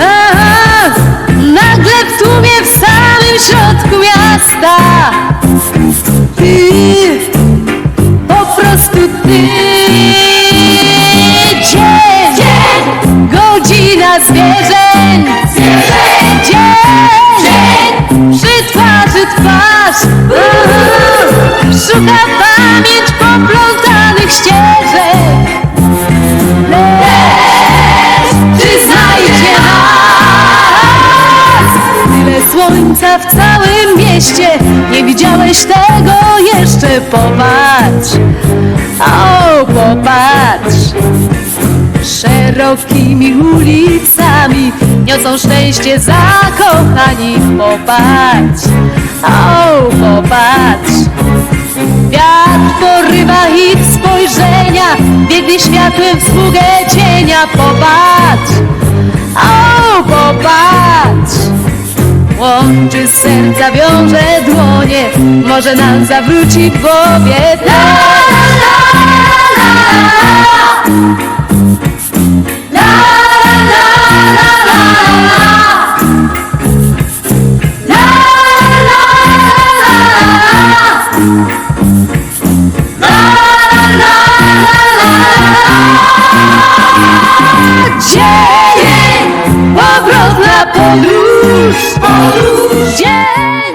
Aha, Nagle w tłumie w samym środku miasta. Ty, po prostu ty. Dzień, godzina zwierzeń. Dzień, przy twarzy twarz słońca w całym mieście. Nie widziałeś tego jeszcze? Popatrz, o popatrz. Szerokimi ulicami Niosą szczęście zakochani. Popatrz, o popatrz Łączy serca, wiąże dłonie. Może nam zawróci w głowie. La la la la la la La la. La Dzień, podróż, podróż. Dzień,